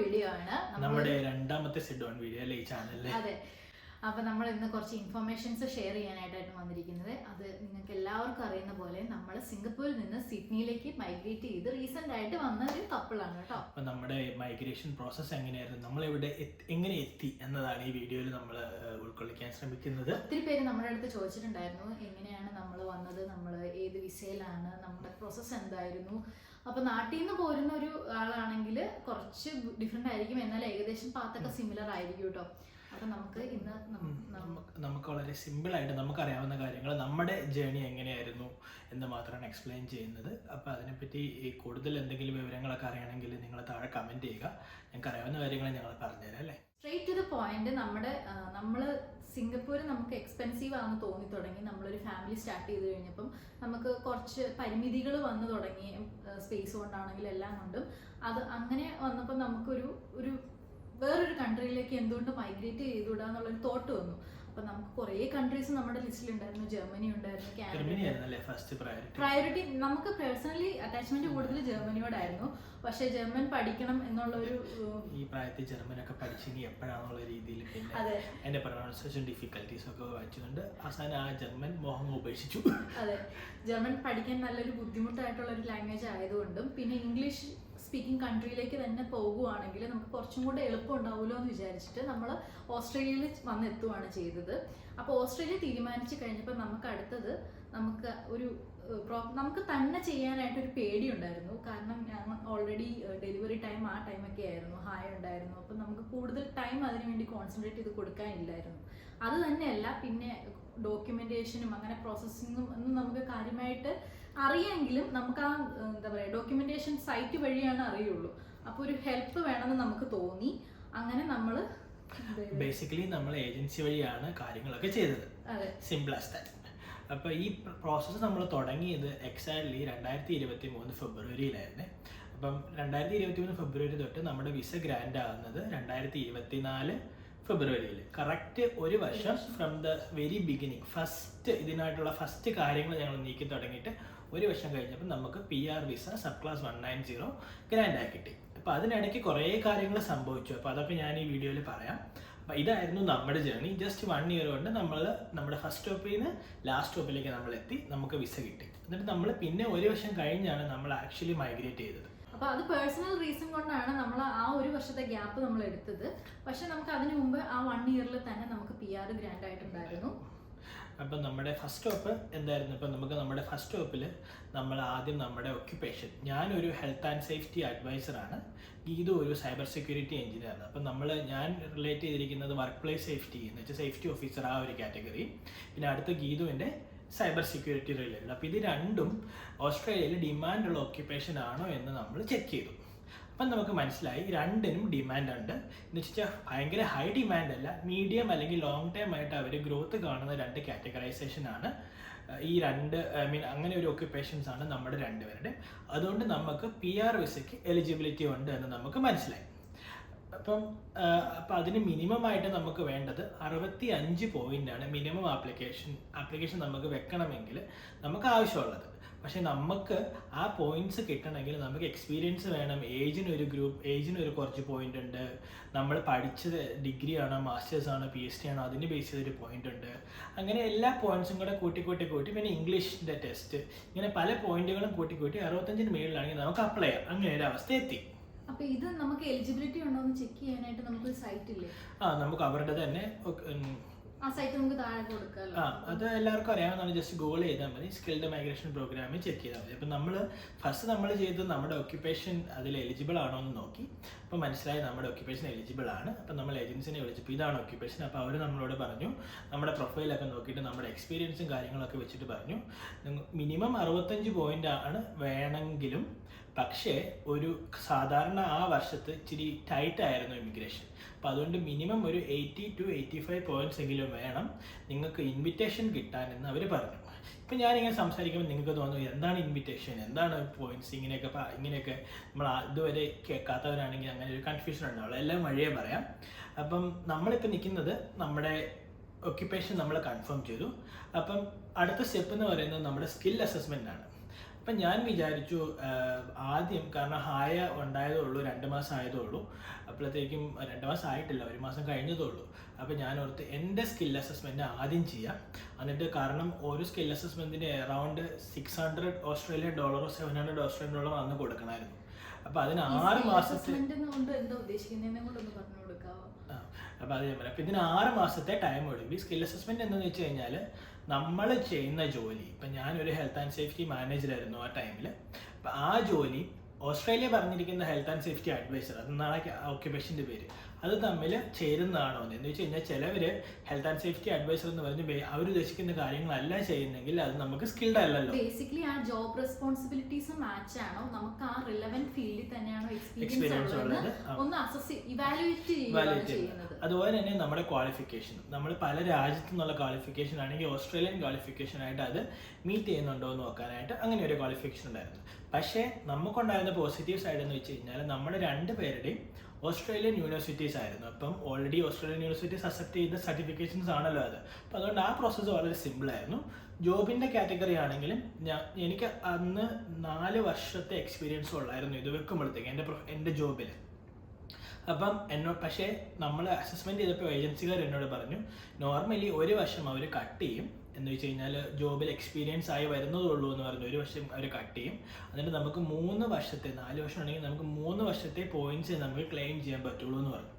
Video ആണ്. നമ്മുടെ രണ്ടാമത്തെ സെഡ് ഓൺ വീഡിയോ അല്ലേ ഈ ചാനലിൽ അതെ. അപ്പൊ നമ്മൾ ഇന്ന് കുറച്ച് ഇൻഫർമേഷൻസ് ഷെയർ ചെയ്യാനായിട്ടാണ് വന്നിരിക്കുന്നത്. അത് നിങ്ങൾക്ക് എല്ലാവർക്കും അറിയുന്ന പോലെ നമ്മൾ സിംഗപ്പൂരിൽ നിന്ന് സിഡ്നിയിലേക്ക് മൈഗ്രേറ്റ് ചെയ്ത് റീസെന്റ് ആയിട്ട് വന്ന ഒരു കപ്പിളാണ് കേട്ടോ. അപ്പൊ നമ്മുടെ മൈഗ്രേഷൻ പ്രോസസ്സ് എങ്ങനെയായിരുന്നു? നമ്മൾ ഇവിടെ എങ്ങനെ എത്തി എന്നതാണ് ഈ വീഡിയോയിൽ നമ്മൾ ഉൾക്കൊള്ളിക്കാൻ ശ്രമിക്കുന്നത്. ഒത്തിരി പേര് നമ്മുടെ അടുത്ത് ചോദിച്ചിട്ടുണ്ടായിരുന്നു. എങ്ങനെയാണ് നമ്മൾ വന്നത്? നമ്മൾ ഏത് വിസയിലാണ് നമ്മുടെ പ്രോസസ്സ് എന്തായിരുന്നു? അപ്പൊ നാട്ടിൽ നിന്ന് പോരുന്ന ഒരു ആളാണെങ്കിൽ കുറച്ച് ഡിഫറെന്റ് ആയിരിക്കും. എന്നാൽ ഏകദേശം പാത്തൊക്കെ സിമിലർ ആയിരിക്കും കേട്ടോ അപ്പൊ നമുക്ക് ഇന്ന് വളരെ സിമ്പിൾ ആയിട്ട് നമുക്ക് അറിയാവുന്ന കാര്യങ്ങൾ. നമ്മുടെ ജേണി എങ്ങനെയായിരുന്നു എന്ന് മാത്രമാണ് എക്സ്പ്ലെയിൻ ചെയ്യുന്നത്. അപ്പോൾ അതിനെപ്പറ്റി കൂടുതൽ എന്തെങ്കിലും വിവരങ്ങളൊക്കെ അറിയണമെങ്കിൽ നിങ്ങൾ താഴെ കമന്റ് ചെയ്യുക. ഞങ്ങൾക്ക് അറിയാവുന്ന കാര്യങ്ങൾ ഞങ്ങൾ പറഞ്ഞുതരാം അല്ലേ? സ്ട്രേറ്റ് ടു ദ പോയിന്റ് നമ്മുടെ നമ്മൾ സിംഗപ്പൂർ നമുക്ക് എക്സ്പെൻസീവ് ആണെന്ന് തോന്നി തുടങ്ങി. നമ്മളൊരു ഫാമിലി സ്റ്റാർട്ട് ചെയ്ത് കഴിഞ്ഞപ്പം നമുക്ക് കുറച്ച് പരിമിതികൾ വന്നു തുടങ്ങി സ്പേസ് കൊണ്ടാണെങ്കിലും എല്ലാം കൊണ്ടും. അത് അങ്ങനെ വന്നപ്പോൾ നമുക്കൊരു ഒരു വേറൊരു കൺട്രിയിലേക്ക് എന്തുകൊണ്ട് മൈഗ്രേറ്റ് ചെയ്തുവിടാ എന്നുള്ളൊരു തോട്ട് വന്നു. അപ്പൊ നമുക്ക് കുറേ കൺട്രീസ് നമ്മുടെ ലിസ്റ്റിൽ ഉണ്ടായിരുന്നു. ജർമ്മനി ഉണ്ടായിരുന്നു കാനഡ പ്രയോറിറ്റി നമുക്ക് പേഴ്സണലി അറ്റാച്ച്മെന്റ് കൂടുതൽ ജർമ്മനിയോടായിരുന്നു പക്ഷെ ജർമ്മൻ പഠിക്കണം എന്നുള്ള ഒരു ഈ പ്രായത്തിൽ ജർമ്മനൊക്കെ പഠിച്ചെങ്കിൽ എപ്പോഴാണെന്നുള്ള രീതിയിൽ പിന്നെ അതെ. എന്റെ പ്രൊണൗൺസിയേഷൻ ഡിഫിക്കൽട്ടീസ് ഒക്കെ വായിച്ചുകൊണ്ട് അവസാനം ആ ജർമ്മൻ മോഹം ഉപേക്ഷിച്ചു. അതെ. ജർമ്മൻ പഠിക്കാൻ നല്ലൊരു ബുദ്ധിമുട്ടായിട്ടുള്ള ഒരു ലാംഗ്വേജ് ആയതുകൊണ്ടും പിന്നെ ഇംഗ്ലീഷ് സ്പീക്കിംഗ് കൺട്രിയിലേക്ക് തന്നെ പോകുവാണെങ്കിൽ നമുക്ക് കുറച്ചും കൂടെ എളുപ്പം ഉണ്ടാവുമല്ലോ എന്ന് വിചാരിച്ചിട്ട് നമ്മൾ ഓസ്ട്രേലിയയിൽ വന്നെത്തുവാണ് ചെയ്തത്. അപ്പോൾ ഓസ്ട്രേലിയ തീരുമാനിച്ചു കഴിഞ്ഞപ്പോൾ നമുക്ക് അടുത്തത് നമുക്ക് ഒരു നമുക്ക് തന്നെ ചെയ്യാനായിട്ട് ഒരു പേടി ഉണ്ടായിരുന്നു കാരണം ഞാൻ ഓൾറെഡി ഡെലിവറി ടൈം ആ ടൈമൊക്കെ ആയിരുന്നു. ഹായ് ഉണ്ടായിരുന്നു. അപ്പം നമുക്ക് കൂടുതൽ ടൈം അതിനു വേണ്ടി കോൺസെൻട്രേറ്റ് ചെയ്ത് കൊടുക്കാനില്ലായിരുന്നു. അത് തന്നെയല്ല പിന്നെ ഡോക്യുമെന്റേഷനും അങ്ങനെ പ്രോസസ്സിങ്ങും ഒന്നും നമുക്ക് കാര്യമായിട്ട് അറിയാമെങ്കിലും നമുക്ക് ആ എന്താ പറയുക ഡോക്യുമെന്റേഷൻ സൈറ്റ് വഴിയാണ് അറിയുള്ളൂ. അപ്പോൾ ഒരു ഹെൽപ്പ് വേണമെന്ന് നമുക്ക് തോന്നി. അങ്ങനെ നമ്മൾ ബേസിക്കലി നമ്മൾ ഏജൻസി വഴിയാണ് കാര്യങ്ങളൊക്കെ ചെയ്തത്. അതെ. സിമ്പിൾ ആസ് ദാറ്റ് അപ്പോൾ ഈ പ്രോസസ്സ് നമ്മൾ തുടങ്ങിയത് എക്സാക്ട്ലി രണ്ടായിരത്തി ഇരുപത്തി മൂന്ന് ഫെബ്രുവരിയിലായിരുന്നു. അപ്പം രണ്ടായിരത്തി ഇരുപത്തി മൂന്ന് ഫെബ്രുവരി തൊട്ട് നമ്മുടെ വിസ ഗ്രാൻഡ് ആകുന്നത് രണ്ടായിരത്തി ഇരുപത്തി നാല് ഫെബ്രുവരിയിൽ കറക്റ്റ് ഒരു വർഷം. From the very beginning first ഇതിനായിട്ടുള്ള first കാര്യങ്ങൾ ഞങ്ങൾ നീക്കി തുടങ്ങിയിട്ട് ഒരു വർഷം കഴിഞ്ഞപ്പോൾ നമുക്ക് P R visa subclass one nine zero grant ആയി കിട്ടി. അപ്പോൾ അതിനിടയ്ക്ക് കുറേ കാര്യങ്ങൾ സംഭവിച്ചു. അപ്പോൾ അതൊക്കെ ഞാൻ ഈ വീഡിയോയിൽ പറയാം. അപ്പോൾ ഇതായിരുന്നു നമ്മുടെ ജേർണി ജസ്റ്റ് വൺ ഇയർ കൊണ്ട് നമ്മൾ നമ്മുടെ ഫസ്റ്റ് സ്റ്റോപ്പിൽ നിന്ന് ലാസ്റ്റ് സ്റ്റോപ്പിലേക്ക് നമ്മൾ എത്തി. നമുക്ക് വിസ കിട്ടി. എന്നിട്ട് നമ്മൾ പിന്നെ ഒരു വർഷം കഴിഞ്ഞാണ് നമ്മൾ ആക്ച്വലി മൈഗ്രേറ്റ് ചെയ്തത്. അപ്പോൾ അത് പേഴ്സണൽ റീസൺ കൊണ്ടാണ് നമ്മൾ ആ ഒരു വർഷത്തെ ഗ്യാപ്പ് നമ്മൾ എടുത്തത്. പക്ഷെ നമുക്ക് അതിനു മുമ്പ് ആ വൺ ഇയറിൽ തന്നെ നമുക്ക് പി ആർ ഗ്രാൻഡ് ആയിട്ടുണ്ടായിരുന്നു. അപ്പം നമ്മുടെ ഫസ്റ്റ് സ്റ്റോപ്പ് എന്തായിരുന്നു? ഇപ്പം നമുക്ക് നമ്മുടെ ഫസ്റ്റ് സ്റ്റോപ്പിൽ നമ്മൾ ആദ്യം നമ്മുടെ ഒക്യുപ്പേഷൻ ഞാനൊരു ഹെൽത്ത് ആൻഡ് സേഫ്റ്റി അഡ്വൈസറാണ് ഗീതു ഒരു സൈബർ സെക്യൂരിറ്റി എഞ്ചിനീയറാണ് അപ്പം നമ്മൾ ഞാൻ റിലേറ്റ് ചെയ്തിരിക്കുന്നത് വർക്ക് പ്ലേസ് സേഫ്റ്റി എന്ന് വെച്ചാൽ സേഫ്റ്റി ഓഫീസർ ആ ഒരു കാറ്റഗറി പിന്നെ അടുത്ത ഗീതുവിന്റെ സൈബർ സെക്യൂരിറ്റി റിലേറ്റഡ് അപ്പോൾ ഇത് രണ്ടും ഓസ്ട്രേലിയയിൽ ഡിമാൻഡുള്ള ഓക്യുപ്പേഷൻ ആണോ എന്ന് നമ്മൾ ചെക്ക് ചെയ്തു. അപ്പം നമുക്ക് മനസ്സിലായി രണ്ടിനും ഡിമാൻഡ് ഉണ്ട്. എന്ന് വെച്ചാൽ ഭയങ്കര ഹൈ ഡിമാൻഡ് അല്ല മീഡിയം അല്ലെങ്കിൽ ലോങ് ടൈം ആയിട്ട് അവർ ഗ്രോത്ത് കാണുന്ന രണ്ട് കാറ്റഗറൈസേഷൻ ആണ്. ഈ രണ്ട് ഐ മീൻ അങ്ങനെ ഒരു ഒക്യുപ്പേഷൻസ് ആണ് നമ്മുടെ രണ്ടുപേരുടെ. അതുകൊണ്ട് നമുക്ക് പി ആർ വിസയ്ക്ക് എലിജിബിലിറ്റി ഉണ്ട് എന്ന് നമുക്ക് മനസ്സിലായി. അപ്പം അപ്പം അതിന് മിനിമം ആയിട്ട് നമുക്ക് വേണ്ടത് അറുപത്തി അഞ്ച് ആണ് മിനിമം ആപ്ലിക്കേഷൻ ആപ്ലിക്കേഷൻ നമുക്ക് വെക്കണമെങ്കിൽ നമുക്ക് ആവശ്യമുള്ളത്. പക്ഷെ നമുക്ക് ആ പോയിന്റ്സ് കിട്ടണമെങ്കിൽ നമുക്ക് എക്സ്പീരിയൻസ് വേണം. ഏജിന് ഒരു ഗ്രൂപ്പ് ഏജിന് ഒരു കുറച്ച് പോയിന്റ് ഉണ്ട്. നമ്മൾ പഠിച്ചത് ഡിഗ്രി ആണോ മാസ്റ്റേഴ്സ് ആണോ പി എച്ച് ഡി ആണോ അതിന് ബേസ് ചെയ്തൊരു പോയിന്റ് ഉണ്ട്. അങ്ങനെ എല്ലാ പോയിന്റ്സും കൂടെ കൂട്ടി കൂട്ടി കൂട്ടി പിന്നെ ഇംഗ്ലീഷിന്റെ ടെസ്റ്റ് ഇങ്ങനെ പല പോയിന്റുകളും കൂട്ടി കൂട്ടി അറുപത്തഞ്ചിന് മേളിലാണെങ്കിൽ നമുക്ക് അപ്ലൈ ചെയ്യാം. അങ്ങനെ ഒരു അവസ്ഥ എത്തി. അപ്പൊ ഇത് നമുക്ക് എലിജിബിലിറ്റി ഉണ്ടോ എന്ന് ചെക്ക് ചെയ്യാനായിട്ട് നമുക്ക് സൈറ്റ് ഇല്ലേ? ആ നമുക്ക് അവരുടെ തന്നെ അത് എല്ലാവർക്കും അറിയാവുന്നതാണ്. ജസ്റ്റ് ഗൂഗിൾ ചെയ്താൽ മതി. സ്കിൽഡ് മൈഗ്രേഷൻ പ്രോഗ്രാമിൽ ചെക്ക് ചെയ്താൽ മതി. അപ്പം നമ്മൾ ഫസ്റ്റ് നമ്മൾ ചെയ്തത് നമ്മുടെ ഒക്യുപ്പേഷൻ അതിൽ എലിജിബിൾ ആണോ എന്ന് നോക്കി. അപ്പോൾ മനസ്സിലായി നമ്മുടെ ഒക്യുപ്പേഷൻ എലിജിബിൾ ആണ്. അപ്പോൾ നമ്മൾ ഏജൻസിനെ വിളിച്ചപ്പോൾ ഇതാണ് ഒക്യുപ്പേഷൻ അപ്പോൾ അവർ നമ്മളോട് പറഞ്ഞു നമ്മുടെ പ്രൊഫൈലൊക്കെ നോക്കിയിട്ട് നമ്മുടെ എക്സ്പീരിയൻസും കാര്യങ്ങളൊക്കെ വെച്ചിട്ട് പറഞ്ഞു. മിനിമം അറുപത്തഞ്ച് പോയിന്റ് ആണ് വേണമെങ്കിലും പക്ഷേ ഒരു സാധാരണ ആ വർഷത്ത് ഇച്ചിരി ടൈറ്റ് ആയിരുന്നു ഇമിഗ്രേഷൻ അപ്പോൾ അതുകൊണ്ട് മിനിമം ഒരു eighty two eighty five points എങ്കിലും വേണം. നിങ്ങൾക്ക് ഇൻവിറ്റേഷൻ കിട്ടാൻ എന്ന് അവർ പറഞ്ഞു. ഇപ്പം ഞാനിങ്ങനെ സംസാരിക്കുമ്പോൾ നിങ്ങൾക്ക് തോന്നുന്നു എന്താണ് ഇൻവിറ്റേഷൻ എന്താണ് പോയിന്റ്സ് ഇങ്ങനെയൊക്കെ ഇങ്ങനെയൊക്കെ നമ്മൾ ഇതുവരെ കേൾക്കാത്തവരാണെങ്കിൽ അങ്ങനെ ഒരു കൺഫ്യൂഷൻ ഉണ്ടാവുള്ളൂ എല്ലാം വഴിയേ പറയാം. അപ്പം നമ്മളിപ്പോൾ നിൽക്കുന്നത് നമ്മുടെ ഒക്യുപ്പേഷൻ നമ്മൾ കൺഫേം ചെയ്തു. അപ്പം അടുത്ത സ്റ്റെപ്പ് എന്ന് പറയുന്നത് നമ്മുടെ സ്കിൽ അസസ്മെന്റ് ആണ്. അപ്പം ഞാൻ വിചാരിച്ചു ആദ്യം കാരണം ഹായ ഉണ്ടായതേ ഉള്ളൂ രണ്ട് മാസം ആയതേ ഉള്ളൂ. അപ്പോഴത്തേക്കും രണ്ട് മാസം ആയിട്ടില്ല ഒരു മാസം കഴിഞ്ഞതേ ഉള്ളൂ. അപ്പോൾ ഞാൻ ഓർത്ത് എന്റെ സ്കിൽ അസസ്മെന്റ് ആദ്യം ചെയ്യാം. എന്നിട്ട് കാരണം ഒരു സ്കിൽ അസസ്മെന്റിന് അറൗണ്ട് സിക്സ് ഹൺഡ്രഡ് ഓസ്ട്രേലിയൻ ഡോളറോ സെവൻ ഹൺഡ്രഡ് ഓസ്ട്രേലിയൻ ഡോളറോ അന്ന് കൊടുക്കണമായിരുന്നു. അപ്പോൾ അതിന് ആറ് മാസത്തെ അപ്പൊ കൊണ്ട് എന്താ ഉദ്ദേശിക്കുന്നതിനെ കൊണ്ടൊന്ന് പറഞ്ഞു കൊടുക്കാവോ? അപ്പോൾ അത് ഞാൻ പറയാം അപ്പോൾ ഇതിന് ആറ് മാസത്തെ ടൈം എടുക്കും ഈ സ്കിൽ അസസ്മെന്റ് എന്താണെന്ന് വെച്ച് കഴിഞ്ഞാൽ നമ്മൾ ചെയ്യുന്ന ജോലി ഇപ്പം ഞാനൊരു ഹെൽത്ത് ആൻഡ് സേഫ്റ്റി മാനേജർ ആയിരുന്നു ആ ടൈമിൽ അപ്പം ആ ജോലി ഓസ്ട്രേലിയ പറഞ്ഞിരിക്കുന്ന ഹെൽത്ത് ആൻഡ് സേഫ്റ്റി അഡ്വൈസർ അത് നാളെ ഓക്യുപേഷന്റെ പേര്. അത് തമ്മിൽ ചേരുന്നതാണോ എന്ന്. വെച്ച് കഴിഞ്ഞാൽ ചിലവർ ഹെൽത്ത് ആൻഡ് സേഫ്റ്റി അഡ്വൈസർ എന്ന് പറഞ്ഞ് അവർ ഉദ്ദേശിക്കുന്ന കാര്യങ്ങളല്ല ചെയ്യുന്നെങ്കിൽ അത് നമുക്ക് സ്കിൽഡ് അല്ലല്ലോ. ബേസിക്കലി ആ ജോബ് റെസ്പോൺസിബിലിറ്റീസ് മാച്ച് ആണോ? നമുക്ക് ആ റിലവന്റ് ഫീൽഡിൽ തന്നെയാണോ എക്സ്പീരിയൻസ് ഉള്ളത് ഒന്ന് അസസ് ഇവാലുവേറ്റ് ചെയ്യുന്നത്. അതുപോലെ തന്നെ നമ്മുടെ ക്വാളിഫിക്കേഷൻ നമ്മൾ പല രാജ്യത്തു നിന്നുള്ള ക്വാളിഫിക്കേഷൻ ആണെങ്കിൽ ഓസ്ട്രേലിയൻ ക്വാളിഫിക്കേഷൻ ആയിട്ട് അത് മീറ്റ് ചെയ്യുന്നുണ്ടോ എന്ന് നോക്കാനായിട്ട് അങ്ങനെ ഒരു ക്വാളിഫിക്കേഷൻ ഉണ്ടായിരുന്നു. പക്ഷേ നമുക്കുണ്ടായിരുന്ന പോസിറ്റീവ് സൈഡ് എന്ന് വെച്ച് കഴിഞ്ഞാൽ നമ്മുടെ രണ്ട് പേരുടെയും ഓസ്ട്രേലിയൻ യൂണിവേഴ്സിറ്റീസ് ആയിരുന്നു. അപ്പം ഓൾറെഡി ഓസ്ട്രേലിയൻ യൂണിവേഴ്സിറ്റീസ് അക്സെപ്റ്റ് ചെയ്യുന്ന സർട്ടിഫിക്കേഷൻസ് ആണല്ലോ അത്. അപ്പം അതുകൊണ്ട് ആ പ്രോസസ്സ് വളരെ സിമ്പിൾ ആയിരുന്നു. ജോബിന്റെ കാറ്റഗറി ആണെങ്കിലും ഞാൻ എനിക്ക് അന്ന് നാല് വർഷത്തെ എക്സ്പീരിയൻസ് ഉള്ളായിരുന്നു ഇത് വെക്കുമ്പോഴത്തേക്ക് എന്റെ എന്റെ ജോബിൽ അപ്പം എന്നോട് പക്ഷേ നമ്മൾ അസസ്മെന്റ് ചെയ്തപ്പോൾ ഏജൻസിക്കാർ എന്നോട് പറഞ്ഞു നോർമലി ഒരു വർഷം അവർ കട്ട് ചെയ്യും. എന്ന് വെച്ച് കഴിഞ്ഞാൽ ജോബിൽ എക്സ്പീരിയൻസ് ആയി വരുന്നതുള്ളൂ എന്ന് പറഞ്ഞു ഒരു വർഷം അവർ കട്ട് ചെയ്യും. എന്നിട്ട് നമുക്ക് മൂന്ന് വർഷത്തെ നാല് വർഷം ഉണ്ടെങ്കിൽ നമുക്ക് മൂന്ന് വർഷത്തെ പോയിന്റ്സ് നമുക്ക് ക്ലെയിം ചെയ്യാൻ പറ്റുള്ളൂ എന്ന് പറഞ്ഞു.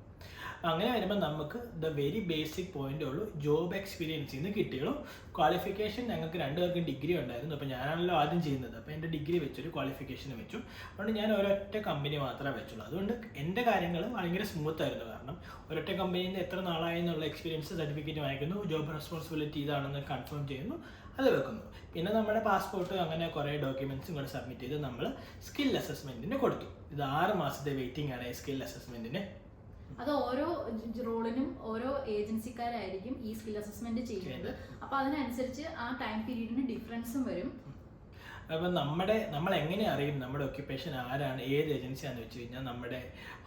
അങ്ങനെ വരുമ്പോൾ നമുക്ക് ദ വെരി ബേസിക് പോയിന്റ് ഉള്ളൂ ജോബ് എക്സ്പീരിയൻസ് ഇന്ന് കിട്ടിയുള്ളൂ ക്വാളിഫിക്കേഷൻ ഞങ്ങൾക്ക് രണ്ടു പേർക്കും ഡിഗ്രി ഉണ്ടായിരുന്നു. അപ്പോൾ ഞാനാണല്ലോ ആദ്യം ചെയ്യുന്നത്. അപ്പോൾ എന്റെ ഡിഗ്രി വെച്ചൊരു ക്വാളിഫിക്കേഷൻ വെച്ചു. അതുകൊണ്ട് ഞാൻ ഒരൊറ്റ കമ്പനി മാത്രമേ വെച്ചുള്ളൂ. അതുകൊണ്ട് എന്റെ കാര്യങ്ങൾ ഭയങ്കര സ്മൂത്ത് ആയിരുന്നു. കാരണം ഒരൊറ്റ കമ്പനിയിൽ നിന്ന് എത്ര നാളായി എന്നുള്ള എക്സ്പീരിയൻസ് സർട്ടിഫിക്കറ്റ് വാങ്ങിക്കുന്നു ജോബ് റെസ്പോൺസിബിലിറ്റി ഇതാണെന്ന് കൺഫേം ചെയ്യുന്നു അത് വെക്കുന്നു. പിന്നെ നമ്മുടെ പാസ്പോർട്ട് അങ്ങനെ കുറേ ഡോക്യുമെന്റ്സും കൂടെ സബ്മിറ്റ് ചെയ്ത് നമ്മൾ സ്കിൽ അസസ്മെന്റിന് കൊടുത്തു. ഇത് ആറ് മാസത്തെ വെയിറ്റിംഗ് ആണ് സ്കിൽ അസസ്മെന്റിന് അത് ഓരോ റോളിനും ഓരോ ഏജൻസിക്കാരായിരിക്കും ഈ സ്കിൽ അസസ്മെന്റ് ചെയ്യുന്നത്. അപ്പൊ അതിനനുസരിച്ച് ആ ടൈം പീരീഡിന് ഡിഫറൻസും വരും. അപ്പം നമ്മുടെ നമ്മൾ എങ്ങനെ അറിയും നമ്മുടെ ഒക്യുപ്പേഷൻ ആരാണ് ഏത് ഏജൻസിയാണെന്ന് വെച്ച് കഴിഞ്ഞാൽ നമ്മുടെ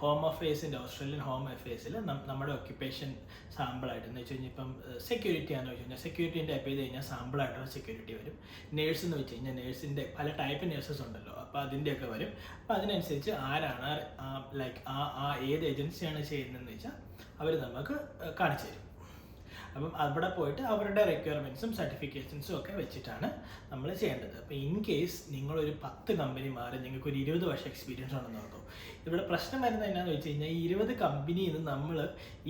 ഹോം അഫയേഴ്സിന്റെ ഓസ്ട്രേലിയൻ ഹോം അഫയേഴ്സിൽ നമ്മുടെ ഒക്യുപ്പേഷൻ സാമ്പിളായിട്ട് എന്ന് വെച്ച് കഴിഞ്ഞാൽ ഇപ്പം സെക്യൂരിറ്റി ആണെന്ന് വെച്ച് കഴിഞ്ഞാൽ സെക്യൂരിറ്റി ടൈപ്പ് ചെയ്ത് കഴിഞ്ഞാൽ സാമ്പിളായിട്ടുള്ള സെക്യൂരിറ്റി വരും. നേഴ്സ് എന്ന് വെച്ച് കഴിഞ്ഞാൽ നേഴ്സിന്റെ പല ടൈപ്പ് നേഴ്സസ് ഉണ്ടല്ലോ. അപ്പോൾ അതിന്റെയൊക്കെ വരും. അപ്പോൾ അതിനനുസരിച്ച് ആരാണ് ലൈക്ക് ആ ആ ഏത് ഏജൻസിയാണ് ചെയ്യുന്നതെന്ന് വെച്ചാൽ അവർ നമുക്ക് കാണിച്ചു തരും. അപ്പം അവിടെ പോയിട്ട് അവരുടെ റിക്വയർമെന്റ്സും സർട്ടിഫിക്കേഷൻസും ഒക്കെ വെച്ചിട്ടാണ് നമ്മൾ ചെയ്യേണ്ടത്. അപ്പോൾ ഇൻ കേസ് നിങ്ങളൊരു പത്ത് കമ്പനി മാറി നിങ്ങൾക്ക് ഒരു ഇരുപത് വർഷം എക്സ്പീരിയൻസ് ഉണ്ടെന്ന് നോക്കും ഇവിടെ പ്രശ്നം വരുന്നത് എന്നാന്ന് വെച്ച് കഴിഞ്ഞാൽ ഈ ഇരുപത് കമ്പനിയിൽ നിന്ന് നമ്മൾ